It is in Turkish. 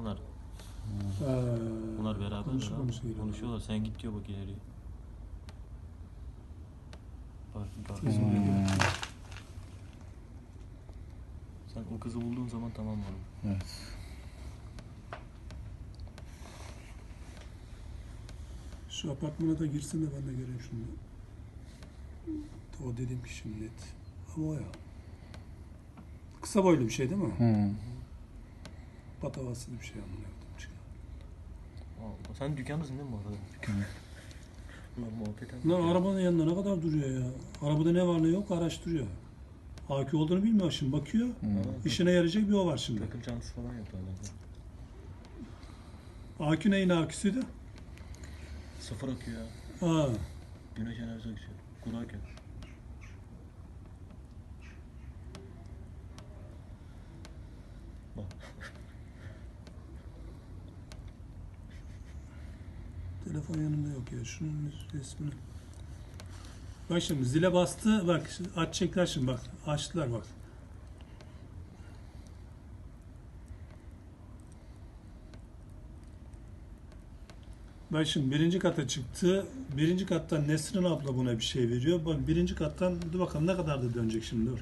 Bunlar Ha, bunlar beraber konuşuyor, konuşuyor. konuşuyorlar. Sen git diyor bak ileriye. Bak, bak. Oluyor. Sen o kızı bulduğun zaman tamam mı? Evet. Şu apartmana da girsin de ben de göreyim şunu. O dediğim kişi net. Ama o ya. Kısa boylu bir şey değil mi? Hı. Patavatsız bir şey amına koydum çıkıyor. Allah. Sen dükkandasın değil mi bu arada? Dükkanı. Ulan muhabbet et. Lan arabanın yanında ne kadar duruyor ya? Arabada ne var ne yok araştırıyor. AQ olduğunu bilmiyor şimdi bakıyor. Hı. İşine yarayacak bir o var şimdi. Takım çantası falan yapıyorlar. AQ neyin AQ'suydu? Sıfır akıyor ya. Ha. Güneş enerjisi akıyor. Kuru akıyor. Bak. Telefon yanında yok ya. Şunun resmini. Bak şimdi zile bastı. Bak şimdi açacaklar şimdi bak. Açtılar bak. Bak şimdi birinci kata çıktı. Birinci kattan Nesrin abla buna bir şey veriyor. Bak birinci kattan dur bakalım ne kadar da dönecek şimdi dur.